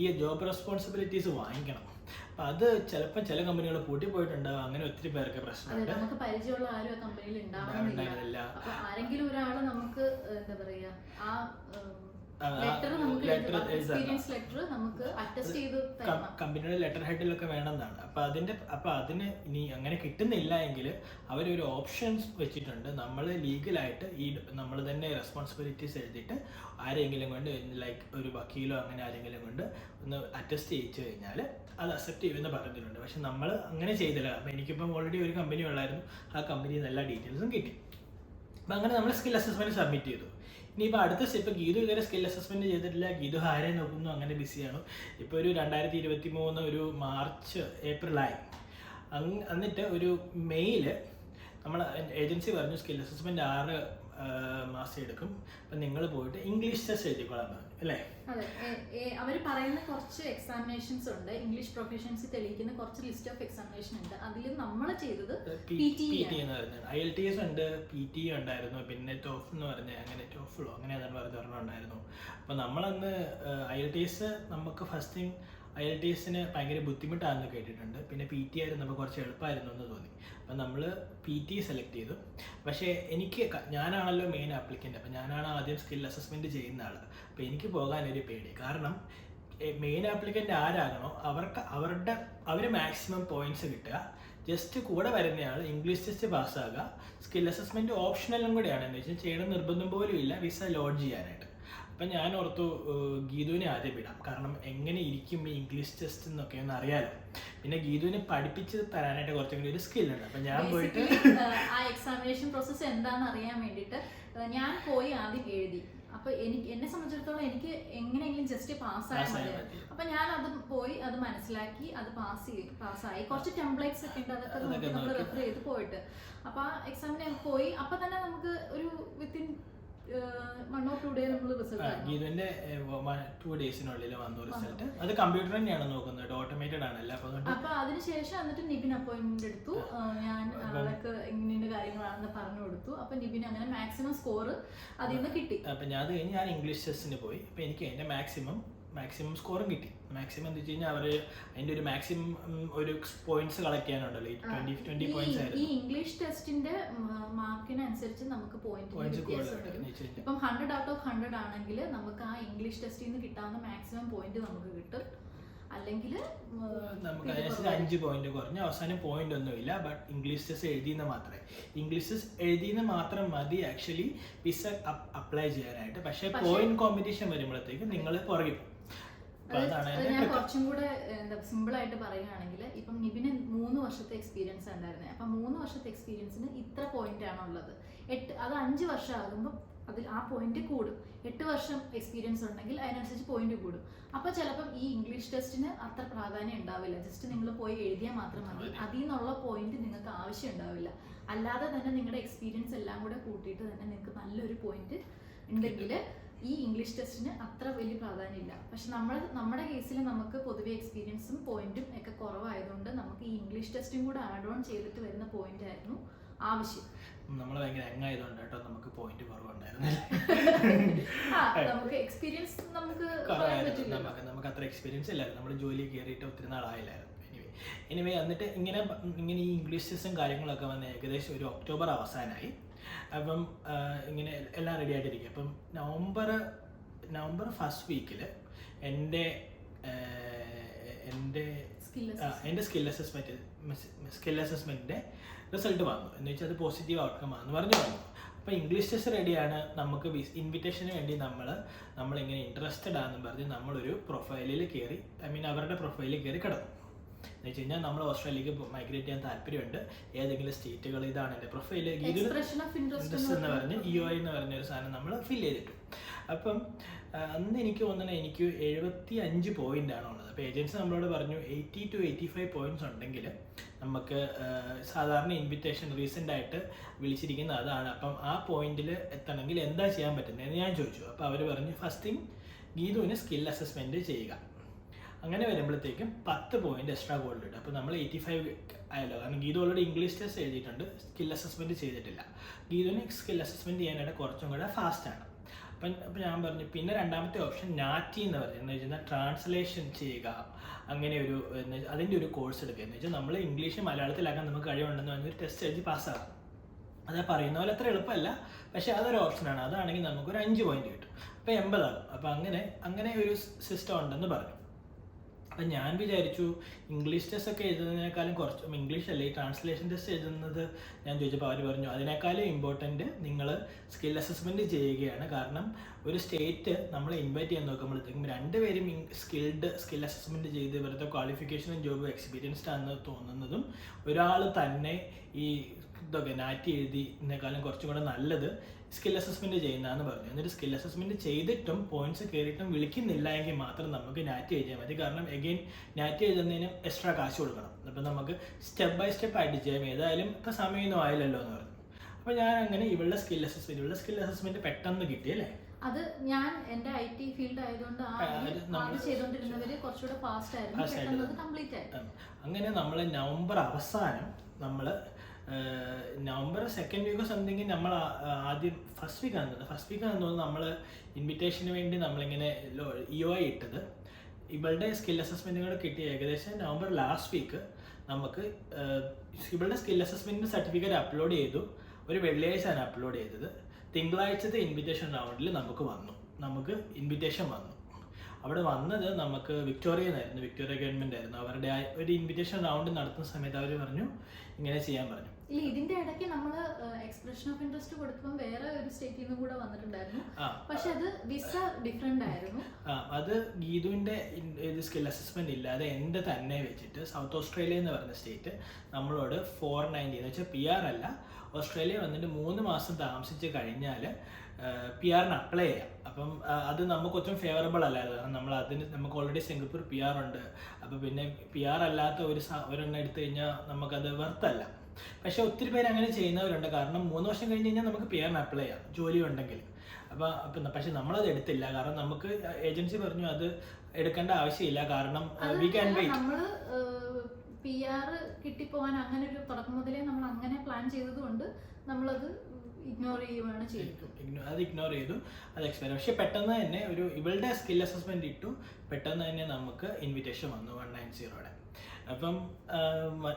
ഈ ജോബ് റെസ്പോൺസിബിലിറ്റീസ് വാങ്ങിക്കണം. അപ്പം അത് ചിലപ്പോൾ ചില കമ്പനികൾ പൂട്ടിപ്പോയിട്ടുണ്ടാവും അങ്ങനെ ഒത്തിരി പേർക്ക് പ്രശ്നമുണ്ട്. നമുക്ക് പരിചയമുള്ള ആരും ആ കമ്പനിയിൽ അപ്പൊ ആരെങ്കിലും ഒരാൾ നമുക്ക് എന്താ പറയാ ആ കമ്പനിയുടെ ലെറ്റർ ഹെഡിലൊക്കെ വേണമെന്നാണ്. അപ്പൊ അതിന്റെ അപ്പൊ അതിന് ഇനി അങ്ങനെ കിട്ടുന്നില്ല എങ്കിൽ അവരൊരു ഓപ്ഷൻസ് വെച്ചിട്ടുണ്ട്. നമ്മൾ ലീഗലായിട്ട് ഈ നമ്മൾ തന്നെ റെസ്പോൺസിബിലിറ്റീസ് എഴുതിയിട്ട് ആരെങ്കിലും കൊണ്ട് ലൈക്ക് ഒരു വക്കീലോ അങ്ങനെ ആരെങ്കിലും കൊണ്ട് ഒന്ന് അറ്റസ്റ്റ് ചെയ്യിച്ചു കഴിഞ്ഞാൽ അത് അക്സെപ്റ്റ് ചെയ്യുമെന്ന് പറഞ്ഞിട്ടുണ്ട്. പക്ഷെ നമ്മൾ അങ്ങനെ ചെയ്തില്ല. അപ്പോൾ എനിക്കിപ്പം ഓൾറെഡി ഒരു കമ്പനി ഉള്ളായിരുന്നു. ആ കമ്പനിയിൽ നിന്ന് എല്ലാ ഡീറ്റെയിൽസും കിട്ടി. അപ്പം അങ്ങനെ നമ്മൾ സ്കിൽ അസസ്മെന്റ് സബ്മിറ്റ് ചെയ്തു. ഇനിയിപ്പോൾ അടുത്ത സ്റ്റെപ്പ് ഗീതു ഇതുവരെ സ്കിൽ അസസ്മെന്റ് ചെയ്തിട്ടില്ല. ഗീതു ആരെ നോക്കുന്നു? അങ്ങനെ ബിസിയാണ് ഇപ്പോൾ ഒരു രണ്ടായിരത്തി ഇരുപത്തി മൂന്ന് ഒരു മാർച്ച് ഏപ്രിലായി. അങ് എന്നിട്ട് ഒരു മെയിൽ നമ്മൾ ഏജൻസി പറഞ്ഞു സ്കിൽ അസസ്മെന്റ് ആറ് മാസം എടുക്കും അപ്പം നിങ്ങൾ പോയിട്ട് ഇംഗ്ലീഷ് ടെസ്റ്റ് എഴുതിക്കോളാൻ പറഞ്ഞു. അല്ലേ? അതെ. അവർ പറയുന്ന കുറച്ച് എക്സാമിനേഷൻസ് ഉണ്ട്. ഇംഗ്ലീഷ് പ്രൊഫഷൻസി തെളിയിക്കുന്ന കുറച്ച് ലിസ്റ്റ് ഓഫ് എക്സാമിനേഷൻ ഉണ്ട്. അതിൽ നമ്മൾ ചെയ്തത് P T I L T S ഉണ്ട് പി ടി ഉണ്ടായിരുന്നു. പിന്നെ ടോഫ് എന്ന് പറഞ്ഞ അങ്ങനെ ടോഫിളോ അങ്ങനെ ഏതാണ്ട് പറഞ്ഞ ഉണ്ടായിരുന്നു. അപ്പോൾ നമ്മളന്ന് ഐ എൽ ടി എസ് നമുക്ക് first thing I L T എസിന് ഭയങ്കര ബുദ്ധിമുട്ടാണെന്ന് കേട്ടിട്ടുണ്ട്. പിന്നെ പി ടി നമുക്ക് കുറച്ച് എളുപ്പമായിരുന്നു എന്ന് തോന്നി. അപ്പം നമ്മൾ പി ടി സെലക്ട് ചെയ്തു. പക്ഷേ എനിക്ക് ഞാനാണല്ലോ മെയിൻ ആപ്ലിക്കന്റ് അപ്പം ഞാനാണ് ആദ്യം സ്കിൽ അസസ്മെന്റ് ചെയ്യുന്ന ആൾ അപ്പോൾ എനിക്ക് പോകാനൊരു പേടി. കാരണം മെയിൻ ആപ്ലിക്കന്റ് ആരാകണോ അവർക്ക് അവരുടെ അവർ മാക്സിമം പോയിന്റ്സ് കിട്ടുക. ജസ്റ്റ് കൂടെ വരുന്നയാൾ ഇംഗ്ലീഷ് ടെസ്റ്റ് പാസ്സാകുക സ്കിൽ അസസ്മെന്റ് ഓപ്ഷണലും കൂടെയാണ്. എന്ന് വെച്ചാൽ ചെയ്യണം നിർബന്ധം പോലും ഇല്ല വിസ ലോഡ് ചെയ്യാനായിട്ട്. അപ്പം ഞാൻ ഓർത്തു ഗീതുവിനെ ആദ്യം വിടാം. കാരണം എങ്ങനെ ഇരിക്കും ഈ ഇംഗ്ലീഷ് ടെസ്റ്റ് എന്നൊക്കെ ഒന്ന് അറിയാലോ. പിന്നെ ഗീതുവിനെ പഠിപ്പിച്ച് തരാനായിട്ട് കുറച്ചും കൂടി ഒരു സ്കിൽ ഉണ്ട്. അപ്പം ഞാൻ പോയിട്ട് ആ എക്സാമിനേഷൻ പ്രോസസ്സ് എന്താണെന്ന് അറിയാൻ വേണ്ടിയിട്ട് ഞാൻ പോയി ആദ്യം എഴുതി. അപ്പൊ എനിക്ക് എന്നെ സംബന്ധിച്ചിടത്തോളം എനിക്ക് എങ്ങനെയെങ്കിലും ജസ്റ്റ് പാസ്സായാൽ മതി. അപ്പൊ ഞാൻ അത് പോയി അത് മനസ്സിലാക്കി അത് പാസ് പാസ്സായി കുറച്ച് ടെംപ്ലേറ്റ്സ് ഒക്കെ ഉണ്ട് അതൊക്കെ നമ്മൾ റെഫർ ചെയ്ത് പോയിട്ട്. അപ്പൊ ആ എക്സാമിന് പോയി. അപ്പൊ തന്നെ നമുക്ക് ഒരു വിത്തിൻ ഗീതുവിന്റെ ടു ഡേയ്സിനുള്ളിൽ വന്നു റിസൾട്ട് അത് കമ്പ്യൂട്ടർ തന്നെയാണ് നോക്കുന്നത്. ഓട്ടോമേറ്റഡ് ആണ്. അപ്പൊ അതിനുശേഷം എന്നിട്ട് നിബിൻ അപ്പോയിന്റ്മെന്റ് എടുത്തു. ഞാൻ അവൾക്ക് ഇങ്ങനെ കാര്യങ്ങളാണെന്ന് പറഞ്ഞു കൊടുത്തു. അപ്പൊ നിബിൻ അങ്ങനെ മാക്സിമം സ്കോർ അതിൽ നിന്ന് കിട്ടി. അപ്പൊ ഞാൻ അത് കഴിഞ്ഞ് ഞാൻ ഇംഗ്ലീഷ് ടെസ്റ്റിന് പോയി. അപ്പൊ എനിക്ക് എന്റെ മാക്സിമം മാക്സിമം സ്കോറും കിട്ടി. മാക്സിമം എന്ന് വെച്ച് കഴിഞ്ഞാൽ അവർ അതിന്റെ ഒരു മാക്സിമം ഒരു പോയിന്റ്സ് കളക്ട് ചെയ്യാനുണ്ടല്ലോ. ട്വന്റി ട്വന്റി പോയിന്റ്സ് പോയിന്റ്സ് ഈ ആയിരുന്നു. ഇംഗ്ലീഷ് ടെസ്റ്റിന്റെ മാർക്കിനനുസരിച്ച് നമുക്ക് പോയിന്റ് ഇപ്പം ഹൺഡ്രഡ് ഔട്ട് ഓഫ് ഹൺഡ്രഡ് ആണെങ്കിൽ നമുക്ക് ആ ഇംഗ്ലീഷ് ടെസ്റ്റിൽ നിന്ന് കിട്ടാവുന്ന മാക്സിമം പോയിന്റ് നമുക്ക് കിട്ടും. അല്ലെങ്കിൽ നമുക്ക് ഏകദേശം അഞ്ച് പോയിന്റ് കുറഞ്ഞു അവസാനം പോയിന്റ് ഒന്നുമില്ല ബട്ട് ഇംഗ്ലീഷ് ടെസ്റ്റ് എഴുതിയെന്ന് മാത്രമേ. ഇംഗ്ലീഷ് ടെസ്റ്റ് എഴുതിയെന്ന് മാത്രം മതി ആക്ച്വലി പിസ അപ്ലൈ ചെയ്യാനായിട്ട്. പക്ഷേ പോയിന്റ് കോമ്പറ്റീഷൻ വരുമ്പോഴത്തേക്ക് നിങ്ങൾ പുറകിൽ പോകും. ഞാൻ കുറച്ചും കൂടെ എന്താ സിമ്പിൾ ആയിട്ട് പറയുകയാണെങ്കിൽ ഇപ്പം നിബിന് മൂന്ന് വർഷത്തെ എക്സ്പീരിയൻസ് ഉണ്ടായിരുന്നത് അപ്പം മൂന്ന് വർഷത്തെ എക്സ്പീരിയൻസിന് ഇത്ര പോയിന്റ് ആണുള്ളത്. എട്ട് അത് അഞ്ച് വർഷം ആകുമ്പോൾ അതിൽ ആ പോയിന്റ് കൂടും. എട്ട് വർഷം എക്സ്പീരിയൻസ് ഉണ്ടെങ്കിൽ അതിനനുസരിച്ച് പോയിന്റ് കൂടും. അപ്പോൾ ചിലപ്പം ഈ ഇംഗ്ലീഷ് ടെസ്റ്റിന് അത്ര പ്രാധാന്യം ഉണ്ടാവില്ല. ജസ്റ്റ് നിങ്ങൾ പോയി എഴുതിയാൽ മാത്രം മതി. മതി. അതിൽ നിന്നുള്ള പോയിന്റ് നിങ്ങൾക്ക് ആവശ്യം ഉണ്ടാവില്ല. അല്ലാതെ തന്നെ നിങ്ങളുടെ എക്സ്പീരിയൻസ് എല്ലാം കൂടെ കൂട്ടിയിട്ട് തന്നെ നിങ്ങൾക്ക് നല്ലൊരു പോയിന്റ് ഉണ്ടെങ്കിൽ ഈ ഇംഗ്ലീഷ് ടെസ്റ്റിന് അത്ര വലിയ പ്രാധാന്യം ഇല്ല. പക്ഷെ നമ്മൾ നമ്മുടെ കേസിൽ നമുക്ക് പൊതുവെ എക്സ്പീരിയൻസും പോയിന്റും ഒക്കെ കുറവായതുകൊണ്ട് നമുക്ക് ഈ ഇംഗ്ലീഷ് ടെസ്റ്റും കൂടെ ആഡ് ഓൺ ചെയ്തിട്ട് വരുന്ന പോയിന്റ് ആയിരുന്നു. ആവശ്യം. നമ്മൾ ഭയങ്കര അങ്ങായതുകൊണ്ട് കേട്ടോ നമുക്ക് പോയിന്റ് കുറവുണ്ടായിരുന്നില്ല. എക്സ്പീരിയൻസ് നമുക്ക് നമുക്ക് നമുക്ക് അത്ര എക്സ്പീരിയൻസ് ഇല്ലായിരുന്നു. നമ്മൾ ജോലി കയറിയിട്ട് ഒത്തിരി നാളായില്ലായിരുന്നു. എനിവേ എനിവേ എന്നിട്ട് ഇങ്ങനെ ഇങ്ങനെ ഈ ഇംഗ്ലീഷ് ടെസ്റ്റും കാര്യങ്ങളൊക്കെ വന്ന് ഏകദേശം ഒരു ഒക്ടോബർ അവസാനമായി അപ്പം ഇങ്ങനെ എല്ലാം റെഡി ആയിട്ടിരിക്കും അപ്പം നവംബർ നവംബർ ഫസ്റ്റ് വീക്കിൽ എന്റെ എന്റെ എന്റെ സ്കിൽ അസസ്മെന്റ് സ്കിൽ അസസ്മെന്റിന്റെ റിസൾട്ട് വന്നു. എന്ന് വെച്ചാൽ അത് പോസിറ്റീവ് ഔട്ട്കം ആണെന്ന് പറഞ്ഞു വന്നു. അപ്പോൾ ഇംഗ്ലീഷ് ടെസ്റ്റ് റെഡിയാണ് നമുക്ക് ഇൻവിറ്റേഷന് വേണ്ടി നമ്മൾ നമ്മളിങ്ങനെ ഇൻട്രസ്റ്റഡ് ആണെന്ന് പറഞ്ഞ് നമ്മളൊരു പ്രൊഫൈലിൽ കയറി ഐ മീൻ അവരുടെ പ്രൊഫൈലിൽ കയറി കിടന്നു. എന്ന് വെച്ച് കഴിഞ്ഞാൽ നമ്മൾ ഓസ്ട്രേലിയക്ക് മൈഗ്രേറ്റ് ചെയ്യാൻ താല്പര്യമുണ്ട്. ഏതെങ്കിലും സ്റ്റേറ്റുകൾ ഇതാണ് എന്റെ പ്രൊഫൈൽ എന്ന് പറഞ്ഞ് ഇ ഒ എന്ന് പറഞ്ഞ ഒരു സാധനം നമ്മൾ ഫില്ല് ചെയ്തിട്ടു. അപ്പം അന്ന് എനിക്ക് തോന്നണേ എനിക്ക് എഴുപത്തി അഞ്ച് പോയിന്റ് ആണ് ഉള്ളത്. അപ്പോൾ ഏജൻസി നമ്മളോട് പറഞ്ഞു eighty two eighty five points ഉണ്ടെങ്കിൽ നമുക്ക് സാധാരണ ഇൻവിറ്റേഷൻ റീസെന്റ് ആയിട്ട് വിളിച്ചിരിക്കുന്ന അതാണ്. അപ്പം ആ പോയിന്റിൽ എത്തണമെങ്കിൽ എന്താ ചെയ്യാൻ പറ്റുന്നതെന്ന് ഞാൻ ചോദിച്ചു. അപ്പോൾ അവർ പറഞ്ഞു ഫസ്റ്റ് തിങ് ഗീതുവിന് സ്കിൽ അസസ്മെന്റ് ചെയ്യുക. അങ്ങനെ വരുമ്പോഴത്തേക്കും പത്ത് പോയിന്റ് എക്സ്ട്രാ ഗോൾഡ് കിട്ടും അപ്പോൾ നമ്മൾ എയ്റ്റി ഫൈവ് ആയല്ലോ. കാരണം ഗീതു ഓൾറെഡി ഇംഗ്ലീഷ് ടെസ്റ്റ് എഴുതിയിട്ടുണ്ട്. സ്കിൽ അസസ്മെന്റ് ചെയ്തിട്ടില്ല. ഗീതുവിന് സ്കിൽ അസസ്മെന്റ് ചെയ്യാനായിട്ട് കുറച്ചും കൂടെ ഫാസ്റ്റാണ് അപ്പം അപ്പം ഞാൻ പറഞ്ഞു പിന്നെ രണ്ടാമത്തെ ഓപ്ഷൻ നാറ്റി എന്ന് പറയുന്നത് എന്ന് വെച്ചാൽ ട്രാൻസ്ലേഷൻ ചെയ്യുക. അങ്ങനെ ഒരു അതിന്റെ ഒരു കോഴ്സ് എടുക്കുക. എന്ന് വെച്ചാൽ നമ്മൾ ഇംഗ്ലീഷ് മലയാളത്തിലാക്കാൻ നമുക്ക് കഴിവുണ്ടെന്ന് പറഞ്ഞൊരു ടെസ്റ്റ് എഴുതി പാസ്സാകും അത് പറയുന്ന പോലെ അത്ര എളുപ്പമല്ല. പക്ഷേ അതൊരു ഓപ്ഷനാണ് അതാണെങ്കിൽ നമുക്കൊരു അഞ്ച് പോയിന്റ് കിട്ടും. അപ്പോൾ എൺപതാകും. അപ്പോൾ അങ്ങനെ അങ്ങനെ ഒരു സിസ്റ്റം ഉണ്ടെന്ന് പറഞ്ഞു. അപ്പം ഞാൻ വിചാരിച്ചു ഇംഗ്ലീഷ് ടെസ്റ്റ് ഒക്കെ എഴുതുന്നതിനേക്കാളും കുറച്ച് ഇംഗ്ലീഷ് അല്ലേ ഈ ട്രാൻസ്ലേഷൻ ടെസ്റ്റ് എഴുതുന്നത് ഞാൻ ചോദിച്ചപ്പോൾ അവർ പറഞ്ഞു അതിനേക്കാളും ഇമ്പോർട്ടന്റ് നിങ്ങൾ സ്കിൽ അസസ്മെന്റ് ചെയ്യുകയാണ്. കാരണം ഒരു സ്റ്റേറ്റ് നമ്മൾ ഇൻവൈറ്റ് ചെയ്യാൻ നോക്കുമ്പോഴത്തേക്കും രണ്ടുപേരും സ്കിൽഡ് സ്കിൽ അസസ്മെന്റ് ചെയ്ത് ഇവരുടെ ക്വാളിഫിക്കേഷനും ജോബും എക്സ്പീരിയൻസ്ഡ് ആണെന്ന് തോന്നുന്നതും ഒരാൾ തന്നെ ഈ ഇതൊക്കെ നാറ്റി എഴുതിനേക്കാളും കുറച്ചും കൂടെ നല്ലത് സ്കിൽ അസസ്മെന്റ് ചെയ്യുന്നതെന്ന് പറഞ്ഞു. എന്നിട്ട് സ്കിൽ അസസ്മെന്റ് ചെയ്തിട്ടും പോയിന്റ്സ് കയറിയിട്ടും വിളിക്കുന്നില്ല എങ്കിൽ മാത്രം നമുക്ക് നാറ്റ് എഴുതിയാൽ മതി. കാരണം എഗെയിൻ നാറ്റ് എഴുതുന്നതിന് എക്സ്ട്രാ കാശ് കൊടുക്കണം. അപ്പം നമുക്ക് സ്റ്റെപ്പ് ബൈ സ്റ്റെപ്പ് ആയിട്ട് ചെയ്യാം. ഏതായാലും ഇപ്പം സമയമൊന്നും ആയില്ലല്ലോ എന്ന് പറഞ്ഞു. അപ്പോൾ ഞാൻ അങ്ങനെ ഇവളുടെ സ്കിൽ അസസ്മെന്റ് ഇവളുടെ സ്കിൽ അസസ്മെന്റ് പെട്ടെന്ന് കിട്ടി അല്ലേ? അത് ഞാൻ എന്റെ ഐ ടി ഫീൽഡ് ആയതുകൊണ്ട് കുറച്ചുകൂടെ ഫാസ്റ്റ് ആയിരുന്നു. കംപ്ലീറ്റ് അങ്ങനെ നമ്മൾ നവംബർ അവസാനം നമ്മൾ നവംബർ സെക്കൻഡ് വീക്ക് സംതിങ് നമ്മൾ ആദ്യം ഫസ്റ്റ് വീക്ക് ആണ് ഫസ്റ്റ് വീക്ക് ആണെന്ന് തോന്നുന്നു നമ്മൾ ഇൻവിറ്റേഷന് വേണ്ടി നമ്മളിങ്ങനെ ഇ ഒ ഐ ഇട്ടത്. ഇവളുടെ സ്കിൽ അസസ്മെന്റും കൂടെ കിട്ടി. ഏകദേശം നവംബർ ലാസ്റ്റ് വീക്ക് നമുക്ക് ഇവളുടെ സ്കിൽ അസസ്മെന്റിന്റെ സർട്ടിഫിക്കറ്റ് അപ്ലോഡ് ചെയ്തു. ഒരു വെള്ളിയാഴ്ചയാണ് അപ്ലോഡ് ചെയ്തത്. തിങ്കളാഴ്ചത്തെ ഇൻവിറ്റേഷൻ റൗണ്ടിൽ നമുക്ക് വന്നു. നമുക്ക് ഇൻവിറ്റേഷൻ വന്നു. അവിടെ വന്നത് നമുക്ക് വിക്ടോറിയ ആയിരുന്നു വിക്ടോറിയ ഗവൺമെന്റ് ആയിരുന്നു. അവരുടെ ഒരു ഇൻവിറ്റേഷൻ റൗണ്ട് നടത്തുന്ന സമയത്ത് അവർ പറഞ്ഞു ഇങ്ങനെ ചെയ്യാൻ പറഞ്ഞു. ഇല്ല ഇതിന്റെ ഇടയ്ക്ക് നമ്മൾ എക്സ്പ്രഷൻ ഓഫ് ഇൻട്രസ്റ്റ് കൊടുക്കുമ്പോൾ വേറെ ഒരു സ്റ്റേറ്റിൽ നിന്നും കൂടെ വന്നിട്ടുണ്ടായിരുന്നു. പക്ഷെ അത് വിസ ഡിഫറെന്റ് ആയിരുന്നു. അത് ഗീതുവിന്റെ ഇത് സ്കിൽ അസസ്മെന്റ് ഇല്ലാതെ എന്റെ തന്നെ വെച്ചിട്ട് സൗത്ത് ഓസ്ട്രേലിയ എന്ന് പറഞ്ഞ സ്റ്റേറ്റ് നമ്മളോട് ഫോർ നയന്റി എന്ന് വെച്ചാൽ പി ആർ അല്ല. ഓസ്ട്രേലിയ വന്നിട്ട് മൂന്ന് മാസം താമസിച്ച് കഴിഞ്ഞാൽ പി ആറിന് അപ്ലൈ ചെയ്യാം. അപ്പം അത് നമുക്ക് ഒട്ടും ഫേവറബിൾ അല്ലായിരുന്നു. കാരണം നമ്മൾ അതിന് നമുക്ക് ഓൾറെഡി സിംഗപ്പൂർ പി ആർ ഉണ്ട്. അപ്പോൾ പിന്നെ പി ആർ അല്ലാത്ത ഒരു ഒരെണ്ണം എടുത്തു കഴിഞ്ഞാൽ നമുക്കത് വെർത്തല്ല പക്ഷെ ഒത്തിരി പേര് അങ്ങനെ ചെയ്യുന്നവരുണ്ട്. കാരണം മൂന്ന് വർഷം കഴിഞ്ഞ് കഴിഞ്ഞാൽ നമുക്ക് പി ആറിന് അപ്ലൈ ചെയ്യാം. ജോലി ഉണ്ടെങ്കിൽ. അപ്പോൾ അപ്പം പക്ഷെ നമ്മളത് എടുത്തില്ല. കാരണം നമുക്ക് ഏജൻസി പറഞ്ഞു അത് എടുക്കേണ്ട ആവശ്യമില്ല. കാരണം we can wait P R കിട്ടിപ്പോവാൻ അങ്ങനെ ഒരു തുടക്കം മുതലേ നമ്മൾ അങ്ങനെ പ്ലാൻ ചെയ്തതുകൊണ്ട് നമ്മളത് ഇഗ്നോർ ചെയ്യുകയാണ് ചെയ്തത്. അത് ഇഗ്നോർ ചെയ്തു. അത് എക്സ്പയർ പക്ഷെ പെട്ടെന്ന് തന്നെ ഒരു ഇവളുടെ സ്കിൽ അസസ്മെന്റ് ഇട്ടു. പെട്ടെന്ന് തന്നെ നമുക്ക് ഇൻവിറ്റേഷൻ വന്നു വൺ നയൻ സീറോയുടെ അപ്പം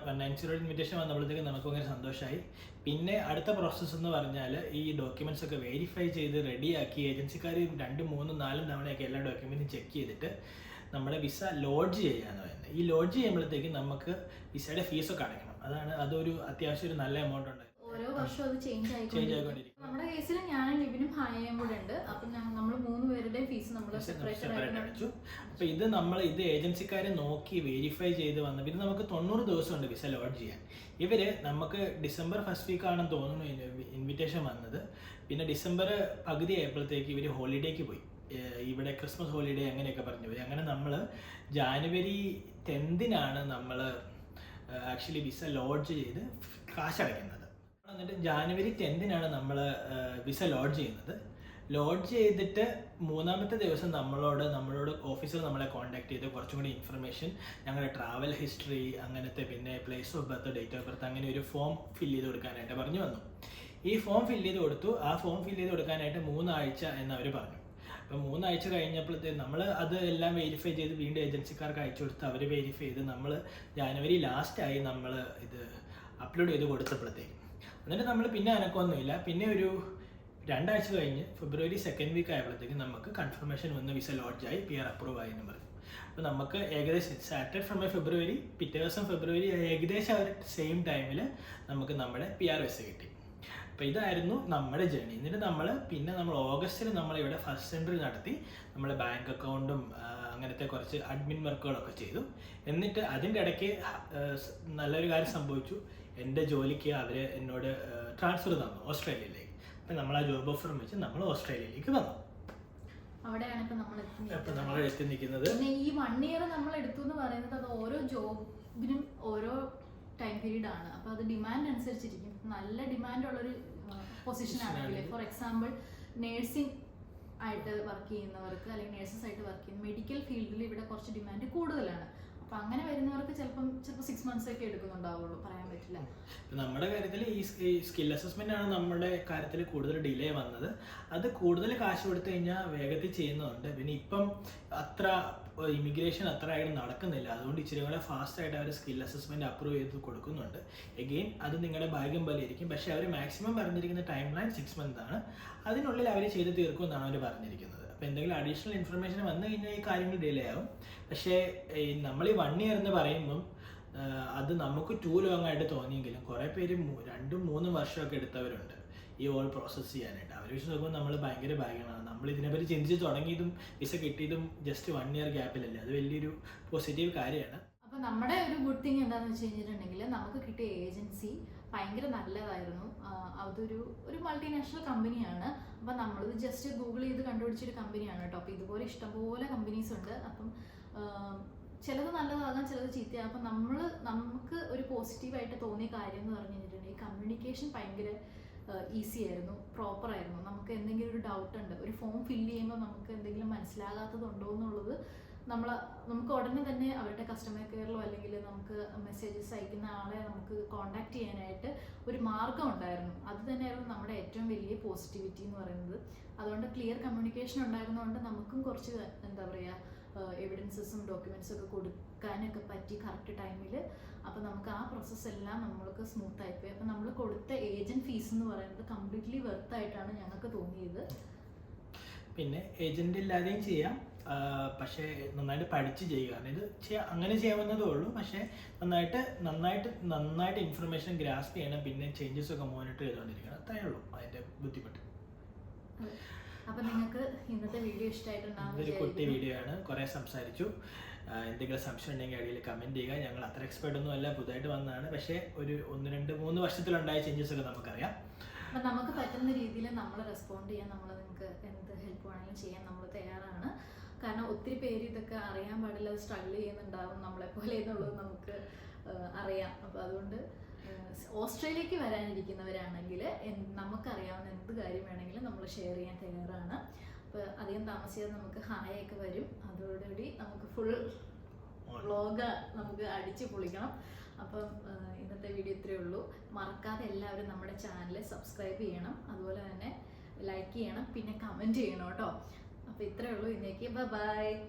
വൺ നയൻ സീറോ ഇൻവിറ്റേഷൻ വന്നപ്പോഴത്തേക്ക് നമുക്ക് ഭയങ്കര സന്തോഷമായി പിന്നെ അടുത്ത പ്രോസസ്സ് എന്ന് പറഞ്ഞാൽ ഈ ഡോക്യുമെന്റ്സ് ഒക്കെ വെരിഫൈ ചെയ്ത് റെഡിയാക്കി ഏജൻസിക്കാർ രണ്ട് മൂന്നും നാലും തവണയൊക്കെ എല്ലാ ഡോക്യുമെന്റും ചെക്ക് ചെയ്തിട്ട് നമ്മുടെ വിസ ലോഡ്ജ് ചെയ്യാന്ന് പറയുന്നത്. ഈ ലോഡ്ജ് ചെയ്യുമ്പോഴത്തേക്ക് നമുക്ക് വിസയുടെ ഫീസൊക്കെ അടയ്ക്കണം. അതാണ് അതൊരു അത്യാവശ്യം ഒരു നല്ല എമൗണ്ട് ഉണ്ട് ഓരോ വർഷവും അത് ചേഞ്ച് ആയിക്കൊണ്ടിരിക്കും. നമ്മുടെ കേസിൽ ഞാനും ലിബിനും ഹായയും കൂടെ ഉണ്ട്. അപ്പൊ നമ്മൾ മൂന്ന് പേരുടെ ഫീസ് നമ്മൾ സെപ്പറേറ്റ് അടച്ചു. അപ്പൊ ഇത് നമ്മൾ ഇത് ഏജൻസിക്കാരെ നോക്കി വെരിഫൈ ചെയ്ത് വന്ന പിന്നെ നമുക്ക് തൊണ്ണൂറ് ദിവസമുണ്ട് വിസ ലോഡ് ചെയ്യാൻ. ഇവർ നമുക്ക് ഡിസംബർ ഫസ്റ്റ് വീക്ക് ആണെന്ന് തോന്നുന്നു ഇൻവിറ്റേഷൻ വന്നത്. പിന്നെ ഡിസംബർ പകുതി ആയപ്പോഴത്തേക്ക് ഇവർ ഹോളിഡേക്ക് പോയി. ഇവിടെ ക്രിസ്മസ് ഹോളിഡേ അങ്ങനെയൊക്കെ പറഞ്ഞു. പോയി അങ്ങനെ നമ്മൾ ജാനുവരി ടെൻത്തിനാണ് നമ്മൾ ആക്ച്വലി വിസ ലോഡ്ജ് ചെയ്ത് കാശടയ്ക്കുന്നത് എന്നിട്ട് ജാനുവരി ടെൻത്തിനാണ് നമ്മൾ വിസ ലോഡ് ചെയ്യുന്നത്. ലോഡ് ചെയ്തിട്ട് മൂന്നാമത്തെ ദിവസം നമ്മളോട് നമ്മളോട് ഓഫീസർ നമ്മളെ കോൺടാക്ട് ചെയ്ത്. കുറച്ചും കൂടി ഇൻഫർമേഷൻ ഞങ്ങളുടെ ട്രാവൽ ഹിസ്റ്ററി അങ്ങനത്തെ പിന്നെ place of birth date of birth അങ്ങനെ ഒരു ഫോം ഫില്ല് ചെയ്ത് കൊടുക്കാനായിട്ട് പറഞ്ഞു വന്നു. ഈ ഫോം ഫില്ല് ചെയ്ത് കൊടുത്തു. ആ ഫോം ഫില്ല് ചെയ്ത് കൊടുക്കാനായിട്ട് മൂന്നാഴ്ച എന്ന് അവർ പറഞ്ഞു. അപ്പോൾ മൂന്നാഴ്ച കഴിഞ്ഞപ്പോഴത്തേക്ക് നമ്മൾ അത് എല്ലാം വെരിഫൈ ചെയ്ത് വീണ്ടും ഏജൻസിക്കാർക്ക് അയച്ചു കൊടുത്ത് അവർ വെരിഫൈ ചെയ്ത് നമ്മൾ ജാനുവരി ലാസ്റ്റായി നമ്മൾ ഇത് അപ്ലോഡ് ചെയ്ത് കൊടുത്തപ്പോഴത്തേക്കും. എന്നിട്ട് നമ്മൾ പിന്നെ അനക്കൊന്നുമില്ല പിന്നെ ഒരു രണ്ടാഴ്ച കഴിഞ്ഞ് ഫെബ്രുവരി സെക്കൻഡ് വീക്ക് ആയപ്പോഴത്തേക്ക് നമുക്ക് കൺഫർമേഷൻ വന്ന് വിസ ലോഡ്ജായി പി ആർ അപ്രൂവ് ആയി എന്ന് പറഞ്ഞു. അപ്പോൾ നമുക്ക് ഏകദേശം സാറ്റർഡേ ഫ്രം ഫെബ്രുവരി പിറ്റേ ദിവസം ഫെബ്രുവരി ഏകദേശം ആ ഒരു സെയിം ടൈമിൽ നമുക്ക് നമ്മുടെ പി ആർ വിസ കിട്ടി. അപ്പോൾ ഇതായിരുന്നു നമ്മുടെ ജേണി എന്നിട്ട് നമ്മൾ പിന്നെ നമ്മൾ ഓഗസ്റ്റിൽ നമ്മൾ ഇവിടെ ഫസ്റ്റ് സെന്ററിൽ നടത്തി. നമ്മുടെ ബാങ്ക് അക്കൗണ്ടും അങ്ങനത്തെ കുറച്ച് അഡ്മിൻ വർക്കുകളൊക്കെ ചെയ്തു. എന്നിട്ട് അതിന്റെ ഇടയ്ക്ക് നല്ലൊരു കാര്യം സംഭവിച്ചു. എന്റെ ജോലിക്ക് അവർ എന്നോട് ട്രാൻസ്ഫർ തന്നു ഓസ്ട്രേലിയയിലേക്ക്. അപ്പം നമ്മൾ ആ ജോബ് ഓഫർ വെച്ച് നമ്മൾ ഓസ്ട്രേലിയയിലേക്ക് വന്നു. അവിടെയാണ് ഇപ്പൊ നമ്മൾ അപ്പം നമ്മൾ എത്തി നിൽക്കുന്നത്. പിന്നെ ഈ വൺ ഇയർ നമ്മൾ എടുത്തു എന്ന് പറയുന്നത് അത് ഓരോ ജോബിനും ഓരോ ടൈം പീരീഡ് ആണ്. അപ്പൊ അത് ഡിമാൻഡ് അനുസരിച്ചിരിക്കും. നല്ല ഡിമാൻഡ് ഉള്ളൊരു പൊസിഷൻ ആണെങ്കിൽ. ഫോർ എക്സാമ്പിൾ നേഴ്സിംഗ് ആയിട്ട് വർക്ക് ചെയ്യുന്നവർക്ക് അല്ലെങ്കിൽ നേഴ്സസ് ആയിട്ട് വർക്ക് ചെയ്യുന്ന മെഡിക്കൽ ഫീൽഡിൽ ഇവിടെ കുറച്ച് ഡിമാൻഡ് കൂടുതലാണ്. അപ്പൊ അങ്ങനെ വരുന്നവർക്ക് ചിലപ്പം ചിലപ്പോൾ സിക്സ് മന്ത്സ് ഒക്കെ എടുക്കുന്നുണ്ടാവുള്ളൂ പറയാൻ പറ്റില്ല. നമ്മുടെ കാര്യത്തിൽ ഈ സ്കിൽ അസസ്മെന്റ് ആണ് നമ്മുടെ കാര്യത്തിൽ കൂടുതൽ ഡിലേ വന്നത്. അത് കൂടുതൽ കാശ് കൊടുത്തു കഴിഞ്ഞാൽ വേഗത്തിൽ ചെയ്യുന്നുണ്ട്. പിന്നെ ഇപ്പം അത്ര ഇമിഗ്രേഷൻ അത്ര ആയിട്ട് നടക്കുന്നില്ല. അതുകൊണ്ട് ഇച്ചിരി കൂടെ ഫാസ്റ്റ് ആയിട്ട് അവർ സ്കിൽ അസസ്മെന്റ് അപ്രൂവ് ചെയ്ത് കൊടുക്കുന്നുണ്ട്. എഗെയിൻ അത് നിങ്ങളുടെ ഭാഗ്യം പോലെ ഇരിക്കും. പക്ഷേ അവർ മാക്സിമം പറഞ്ഞിരിക്കുന്ന ടൈം ലൈൻ സിക്സ് മന്ത് ആണ്. അതിനുള്ളിൽ അവർ ചെയ്ത് തീർക്കും എന്നാണ് അവർ പറഞ്ഞിരിക്കുന്നത്. അപ്പോൾ എന്തെങ്കിലും അഡീഷണൽ ഇൻഫർമേഷൻ വന്നു കഴിഞ്ഞാൽ ഈ കാര്യങ്ങൾ ഡിലേ ആവും. പക്ഷേ ഈ നമ്മൾ ഈ വൺ ഇയർ എന്ന് പറയുമ്പം അത് നമുക്ക് ടു ലോങ് ആയിട്ട് തോന്നിയെങ്കിലും കുറേ പേര് രണ്ടും മൂന്നും വർഷമൊക്കെ എടുത്തവരുണ്ട് ഈ ഓൾ പ്രോസസ്സ് ചെയ്യാനായിട്ട്. അവർ വെച്ച് നോക്കുമ്പോൾ നമ്മൾ ഭയങ്കര ഭാഗ്യമാണ്. നമ്മൾ ഇതിനെപ്പറ്റി ചിന്തിച്ച് തുടങ്ങിയതും വിസ കിട്ടിയതും ജസ്റ്റ് വൺ ഇയർ ഗ്യാപ്പിലല്ലേ അത് വലിയൊരു പോസിറ്റീവ് കാര്യമാണ്. അപ്പൊ നമ്മുടെ ഒരു ഗുഡ് തിങ് എന്താണെന്ന് വെച്ച് കഴിഞ്ഞിട്ടുണ്ടെങ്കിൽ നമുക്ക് കിട്ടിയ ഏജൻസി ഭയങ്കര നല്ലതായിരുന്നു. അതൊരു ഒരു മൾട്ടിനാഷണൽ കമ്പനിയാണ് അപ്പൊ നമ്മളിത് ജസ്റ്റ് ഗൂഗിൾ ചെയ്ത് കണ്ടുപിടിച്ചൊരു കമ്പനിയാണ് കേട്ടോ. അപ്പൊ ഇതുപോലെ ഇഷ്ടംപോലെ കമ്പനീസ് ഉണ്ട്. അപ്പം ചിലത് നല്ലതാകാം ചിലത് ചീത്തയാകാം. അപ്പം നമ്മൾ നമുക്ക് ഒരു പോസിറ്റീവായിട്ട് തോന്നിയ കാര്യം എന്ന് പറഞ്ഞു കഴിഞ്ഞിട്ടുണ്ടെങ്കിൽ കമ്മ്യൂണിക്കേഷൻ ഭയങ്കര ഈസി ആയിരുന്നു പ്രോപ്പർ ആയിരുന്നു. നമുക്ക് എന്തെങ്കിലും ഒരു ഡൗട്ട് ഉണ്ട് ഒരു ഫോം ഫില്ല് ചെയ്യുമ്പോൾ നമുക്ക് എന്തെങ്കിലും മനസ്സിലാകാത്തതുണ്ടോ എന്നുള്ളത് നമ്മൾ നമുക്ക് ഉടനെ തന്നെ അവരുടെ കസ്റ്റമർ കെയറിലോ അല്ലെങ്കിൽ നമുക്ക് മെസ്സേജസ് അയക്കുന്ന ആളെ നമുക്ക് കോണ്ടാക്ട് ചെയ്യാനായിട്ട് ഒരു മാർഗം ഉണ്ടായിരുന്നു. അത് തന്നെയായിരുന്നു നമ്മുടെ ഏറ്റവും വലിയ പോസിറ്റിവിറ്റി എന്ന് പറയുന്നത്. അതുകൊണ്ട് ക്ലിയർ കമ്മ്യൂണിക്കേഷൻ ഉണ്ടായിരുന്നതുകൊണ്ട് നമുക്കും കുറച്ച് എന്താ പറയുക എവിഡൻസസും ഡോക്യുമെൻസും ഒക്കെ കൊടുക്കാനൊക്കെ പറ്റി കറക്റ്റ് ടൈമിൽ അപ്പോൾ നമുക്ക് ആ പ്രോസസ്സ് എല്ലാം നമ്മൾക്ക് സ്മൂത്ത് ആയിപ്പോയി അപ്പോൾ നമ്മൾ കൊടുത്ത ഏജന്റ് ഫീസ് എന്ന് പറയുന്നത് കംപ്ലീറ്റ്ലി വെർത്ത് ആയിട്ടാണ് ഞങ്ങൾക്ക് തോന്നിയത്. പിന്നെ ഏജന്റ് ഇല്ലാതെയും ചെയ്യാം. പക്ഷേ നന്നായിട്ട് പഠിച്ച് ചെയ്യുക. അതായത് ചെയ്യാ- അങ്ങനെ ചെയ്യാവുന്നതേ ഉള്ളൂ. പക്ഷേ നന്നായിട്ട് നന്നായിട്ട് നന്നായിട്ട് ഇൻഫർമേഷൻ ഗ്രാസ്പ് ചെയ്യണം. പിന്നെ ചേഞ്ചസ് ഒക്കെ മോണിറ്റർ ചെയ്തുകൊണ്ടിരിക്കണം. അത്രയേ ഉള്ളൂ അതിന്റെ ബുദ്ധിമുട്ട്. അപ്പൊ നിങ്ങൾക്ക് ഇന്നത്തെ വീഡിയോ ഇഷ്ടമായിട്ടുണ്ടാവും ഇതൊരു കുട്ടി വീഡിയോ ആണ്. കുറേ സംസാരിച്ചു. എന്തെങ്കിലും സംശയം ഉണ്ടെങ്കിൽ അടിയിൽ കമന്റ് ചെയ്യുക. ഞങ്ങൾ അത്ര എക്സ്പേർട്ട് ഒന്നും അല്ല. പുതുതായിട്ട് വന്നതാണ്. പക്ഷേ ഒരു ഒന്ന് രണ്ട് മൂന്ന് വർഷത്തിലുണ്ടായ ചേഞ്ചസ് ഒക്കെ നമുക്കറിയാം. അപ്പൊ നമുക്ക് പറ്റുന്ന രീതിയിൽ നമ്മൾ റെസ്പോണ്ട് ചെയ്യാൻ നമ്മൾ നിങ്ങൾക്ക് എന്ത് ഹെൽപ്പ് വേണമെങ്കിലും ചെയ്യാൻ നമ്മൾ തയ്യാറാണ്. കാരണം ഒത്തിരി പേര് ഇതൊക്കെ അറിയാൻ പാടില്ല അത് സ്ട്രഗിൾ ചെയ്യുന്നുണ്ടാവും നമ്മളെ പോലെ എന്നുള്ളത് നമുക്ക് അറിയാം. അപ്പോൾ അതുകൊണ്ട് ഓസ്ട്രേലിയക്ക് വരാനിരിക്കുന്നവരാണെങ്കിൽ നമുക്കറിയാവുന്ന എന്ത് കാര്യം വേണമെങ്കിലും നമ്മൾ ഷെയർ ചെയ്യാൻ തയ്യാറാണ്. അപ്പോൾ അധികം താമസിയാതെ നമുക്ക് ഹായ് ഒക്കെ വരും. അതോടുകൂടി നമുക്ക് ഫുൾ വ്ളോഗ് നമുക്ക് അടിച്ച് പൊളിക്കണം. അപ്പം ഇന്നത്തെ വീഡിയോ ഇത്രയേ ഉള്ളൂ. മറക്കാതെ എല്ലാവരും നമ്മുടെ ചാനൽ സബ്സ്ക്രൈബ് ചെയ്യണം. അതുപോലെ തന്നെ ലൈക്ക് ചെയ്യണം. പിന്നെ കമന്റ് ചെയ്യണം കേട്ടോ. അപ്പോൾ ഇത്രയേ ഉള്ളൂ. ഇന്നേക്ക് ബൈ.